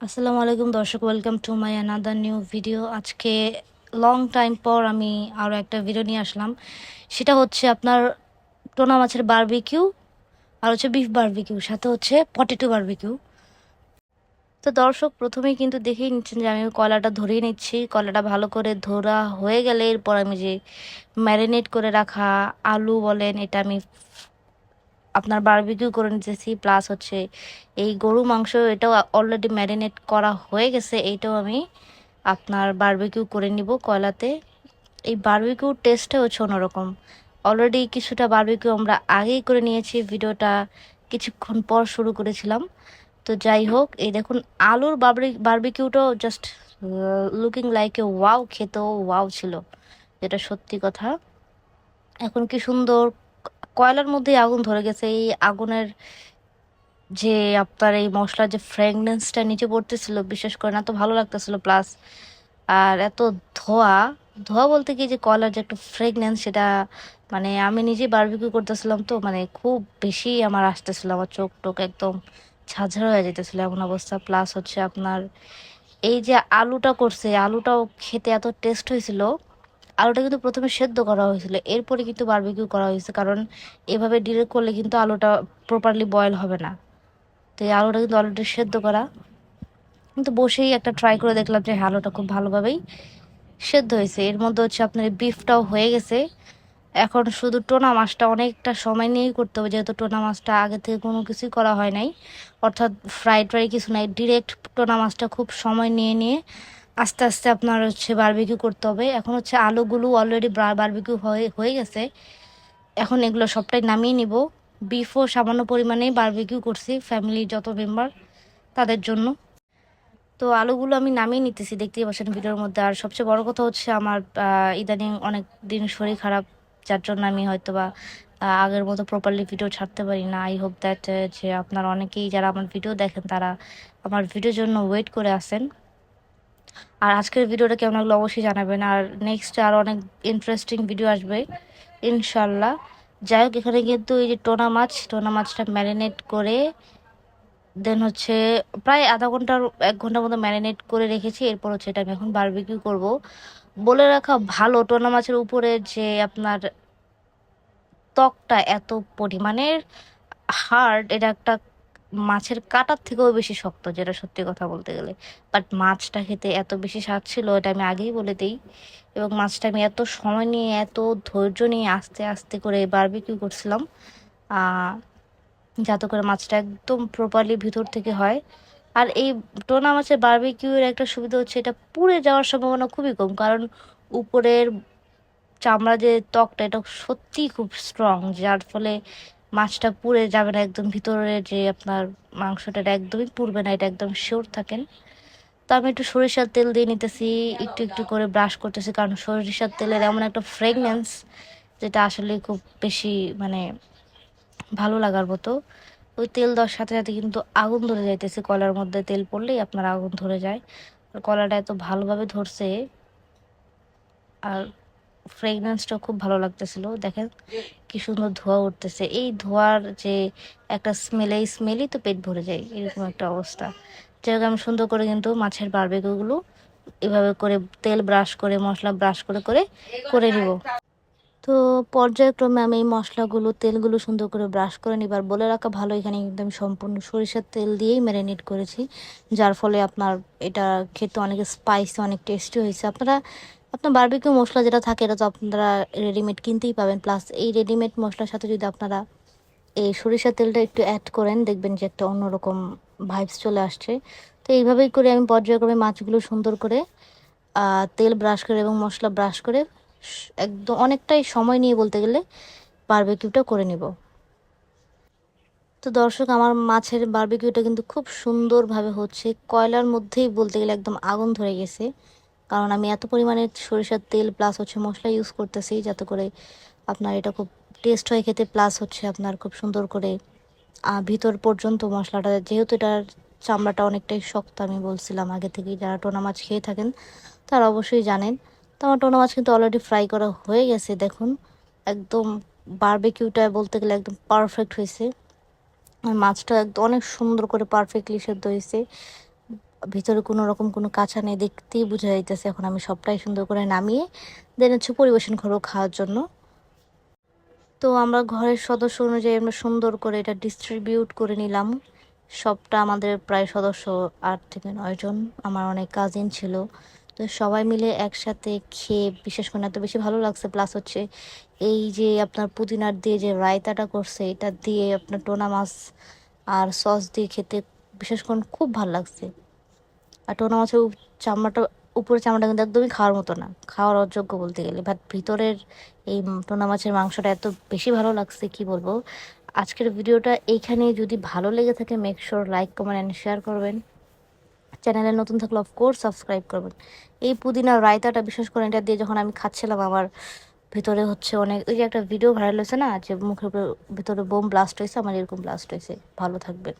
আসসালামু আলাইকুম দর্শক welcome to my another new video আজকে লং টাইম পর আমি আরও একটা ভিডিও নিয়ে আসলাম। সেটা হচ্ছে আপনার টোনা মাছের বারবিকিউ আর হচ্ছে বিফ বারবিকিউ সাথে হচ্ছে পটেটো বারবিকিউ তো দর্শক, প্রথমেই কিন্তু দেখেই নিচ্ছেন যে আমি কলাটা ধরিয়ে নিচ্ছি। কলাটা ভালো করে ধরা হয়ে গেলে এরপর আমি যে ম্যারিনেট করে রাখা আলু বলেন, এটা আমি আপনার বারবিকিউ করে নিতেছি প্লাস হচ্ছে এই গরু মাংস এটাও অলরেডি ম্যারিনেট করা হয়ে গেছে, এইটাও আমি আপনার বারবিকিউ করে নিব কয়লাতে। এই বারবিকিউ টেস্টটা হচ্ছে অন্যরকম। অলরেডি কিছুটা বারবিকিউ আমরা আগেই করে নিয়েছি, ভিডিওটা কিছুক্ষণ পর শুরু করেছিলাম। তো যাই হোক, এই দেখুন আলুর বারবি বারবিকিউটাও just looking like a wow খেতেও ওয়াও ছিল, যেটা সত্যি কথা। এখন কি সুন্দর কয়লার মধ্যে আগুন ধরে গেছে। এই আগুনের যে আপনার এই মশলার যে ফ্রেগনেন্সটা নিচে পড়তেছিল, বিশেষ করে না তো ভালো লাগতেছিল প্লাস আর এত ধোয়া। ধোয়া বলতে কি যে কয়লার যে একটা ফ্রেগনেন্স সেটা মানে আমি নিজে বারবিকিউ করতেছিলাম তো মানে খুব বেশি আমার আসতেছিল, আমার চোখ টোক একদম ঝাঝরা হয়ে যেতেছিল এমন অবস্থা। প্লাস হচ্ছে আপনার এই যে আলুটা করছে, আলুটাও খেতে এত টেস্ট হয়েছিল আলুটা কিন্তু প্রথমে সেদ্ধ করা হয়েছিল। এরপরে কিন্তু বারবিকিউ করা হয়েছে কারণ এভাবে ডিরেক্ট করলে কিন্তু আলুটা প্রপারলি বয়েল হবে না। তো এই আলুটা কিন্তু অলরেডি সেদ্ধ করা। কিন্তু বসেই একটা ট্রাই করে দেখলাম যে হ্যাঁ, আলুটা খুব ভালোভাবেই সেদ্ধ হয়েছে। এর মধ্যে হচ্ছে আপনার বিফটাও হয়ে গেছে। এখন শুধু টোনা মাছটা অনেকটা সময় নিয়েই করতে হবে যেহেতু টোনা মাছটা আগে থেকে কোনো কিছুই করা হয় নাই। অর্থাৎ ফ্রাই ট্রাই কিছু নাই ডিরেক্ট টোনা মাছটা খুব সময় নিয়ে নিয়ে আস্তে আস্তে আপনার হচ্ছে বারবিকিউ করতে হবে। এখন হচ্ছে আলুগুলো অলরেডি বারবিকিউ হয়ে হয়ে গেছে। এখন এগুলো সবটাই নামিয়ে নিব। বিফও সামান্য পরিমাণেই বারবিকিউ করছি ফ্যামিলির যত মেম্বার তাদের জন্য। তো আলুগুলো আমি নামিয়ে নিতেছি, দেখতেই পাচ্ছেন ভিডিওর মধ্যে। আর সবচেয়ে বড় কথা হচ্ছে আমার ইদানিং অনেক দিন শরীর খারাপ, যার জন্য আমি হয়তো বা আগের মতো প্রপারলি ভিডিও ছাড়তে পারি না। আই হোপ দ্যাট যে আপনার অনেকেই যারা আমার ভিডিও দেখেন, তারা আমার ভিডিওর জন্য ওয়েট করে আসেন আর আজকের ভিডিওটা কেমন লাগল অবশ্যই জানাবেন। আর নেক্সট আর অনেক ইন্টারেস্টিং ভিডিও আসবে, ইনশাল্লাহ। যাই হোক, এখানে কিন্তু এই যে টোনা মাছ, টোনা মাছটা ম্যারিনেট করে দেন হচ্ছে প্রায় আধা ঘণ্টার, এক ঘণ্টার মতো ম্যারিনেট করে রেখেছি। এরপর হচ্ছে এটা আমি এখন বারবিকিউ করব। বলে রাখা ভালো, টোনা মাছের উপরে যে আপনার ত্বকটা এত পরিমাণের হার্ড এটা একটা মাছের কাটার থেকেও বেশি শক্ত, যেটা সত্যি কথা বলতে গেলে। বাট মাছটা খেতে এত বেশি স্বাদ ছিল, এটা আমি আগেই বলে দিই। এবং মাছটা আমি এত সময় নিয়ে, এত ধৈর্য নিয়ে আস্তে আস্তে করে বারবিকিউ করছিলাম যাতে করে মাছটা একদম প্রপারলি ভিতর থেকে হয়। আর এই টোনা মাছের বারবিকিউর একটা সুবিধা হচ্ছে, এটা পুড়ে যাওয়ার সম্ভাবনা খুবই কম। কারণ উপরের চামড়া যে ত্বকটা, এটা সত্যিই খুব স্ট্রং যার ফলে মাছটা পুড়ে যাবে না একদম ভিতরে, যে আপনার মাংসটা একদমই পুড়বে না, এটা একদম শিওর থাকেন। তো আমি একটু সরিষার তেল দিয়ে নিতেছি, একটু একটু করে ব্রাশ করতেছি, কারণ সরিষার তেলের এমন একটা ফ্রেগনেন্স যেটা আসলে খুব বেশি মানে ভালো লাগার মতো। ওই তেল দেওয়ার সাথে সাথে কিন্তু আগুন ধরে যাইতেছে, কলার মধ্যে তেল পড়লেই আপনার আগুন ধরে যায়। আর কলাটা এত ভালোভাবে ধরছে, আর ফ্রেগনেন্সটা খুব ভালো লাগতেছিল। দেখেন কি সুন্দর ধোয়া উঠতেছে। এই ধোয়ার যে একটা স্মেল এই স্মেলই তো পেট ভরে যায় এরকম একটা অবস্থা। যাই আমি সুন্দর করে কিন্তু মাছের বারবেগুলো এভাবে করে তেল ব্রাশ করে মশলা ব্রাশ করে করে করে নিব। তো পর্যায়ক্রমে আমি এই মশলাগুলো তেলগুলো সুন্দর করে ব্রাশ করে নিবার বলে রাখা ভালো এখানে কিন্তু আমি সম্পূর্ণ সরিষার তেল দিয়েই ম্যারিনেট করেছি। যার ফলে আপনার এটা খেতে অনেক স্পাইসি অনেক টেস্টি হয়েছে। আপনারা আপনার বারবিকিউ মশলা যেটা থাকে, এটা তো আপনারা রেডিমেড কিনতেই পাবেন। প্লাস এই রেডিমেড মশলার সাথে যদি আপনারা এই সরিষার তেলটা একটু অ্যাড করেন, দেখবেন যে একটা অন্যরকম ভাইবস চলে আসছে। তো এইভাবেই করে আমি পর্যায়ক্রমে মাছগুলো সুন্দর করে তেল ব্রাশ করে এবং মশলা ব্রাশ করে একদম অনেকটাই সময় নিয়ে বলতে গেলে বারবিকিউটা করে নিব। তো দর্শক, আমার মাছের বারবিকিউটা কিন্তু খুব সুন্দরভাবে হচ্ছে। কয়লার মধ্যেই বলতে গেলে একদম আগুন ধরে গেছে। কারণ আমি এত পরিমাণে সরিষার তেল প্লাস হচ্ছে মশলা ইউজ করতেছি যাতে করে আপনার এটা খুব টেস্ট হয়ে খেতে প্লাস হচ্ছে আপনার খুব সুন্দর করে ভিতর পর্যন্ত মশলাটা, যেহেতু এটার চামড়াটা অনেকটাই শক্ত আমি বলছিলাম আগে থেকেই, যারা টোনা মাছ খেয়ে থাকেন তারা অবশ্যই জানেন। তো আমার টোনা মাছ কিন্তু অলরেডি ফ্রাই করা হয়ে গেছে, দেখুন। একদম বারবেকিউটা বলতে গেলে একদম পারফেক্ট হয়েছে। মাছটা একদম অনেক সুন্দর করে পারফেক্টলি সেদ্ধ হয়েছে। ভিতরে কোনো রকম কোনো কাঁচা নেই, দেখতেই বোঝা যাইতেছে এখন আমি সবটাই সুন্দর করে নামিয়ে দেন হচ্ছে পরিবেশন করব খাওয়ার জন্য। তো আমরা ঘরের সদস্য অনুযায়ী আমরা সুন্দর করে এটা ডিস্ট্রিবিউট করে নিলাম। সবটা আমাদের প্রায় সদস্য আট থেকে নয় জন, আমার অনেক কাজিন ছিল। তো সবাই মিলে একসাথে খেয়ে, বিশেষ করে এত বেশি ভালো লাগছে প্লাস হচ্ছে এই যে আপনার পুদিনার দিয়ে যে রায়তাটা করছে, এটা দিয়ে আপনার টোনা মাছ আর সস দিয়ে খেতে বিশেষ করে খুব ভালো লাগছে। আর টোনা মাছের চামড়াটা, উপরের চামড়াটা কিন্তু একদমই খাওয়ার মতো না। খাওয়ার অযোগ্য বলতে গেলে। বাট ভিতরের এই টোনা মাছের মাংসটা এত বেশি ভালো লাগছে, কি বলব? আজকের ভিডিওটা এইখানে যদি ভালো লেগে থাকে make sure like comment and share করবেন। চ্যানেলে নতুন থাকলে অফকোর্স সাবস্ক্রাইব করবেন। এই পুদিনা রায়তাটা, বিশেষ করে এটা দিয়ে যখন আমি খাচ্ছিলাম, আমার ভিতরে হচ্ছে অনেক ওই যে একটা ভিডিও ভাইরাল হয়েছে না, যে মুখের উপরে ভিতরে বোম ব্লাস্ট হয়েছে, আমার এরকম ব্লাস্ট হয়েছে। ভালো থাকবেন।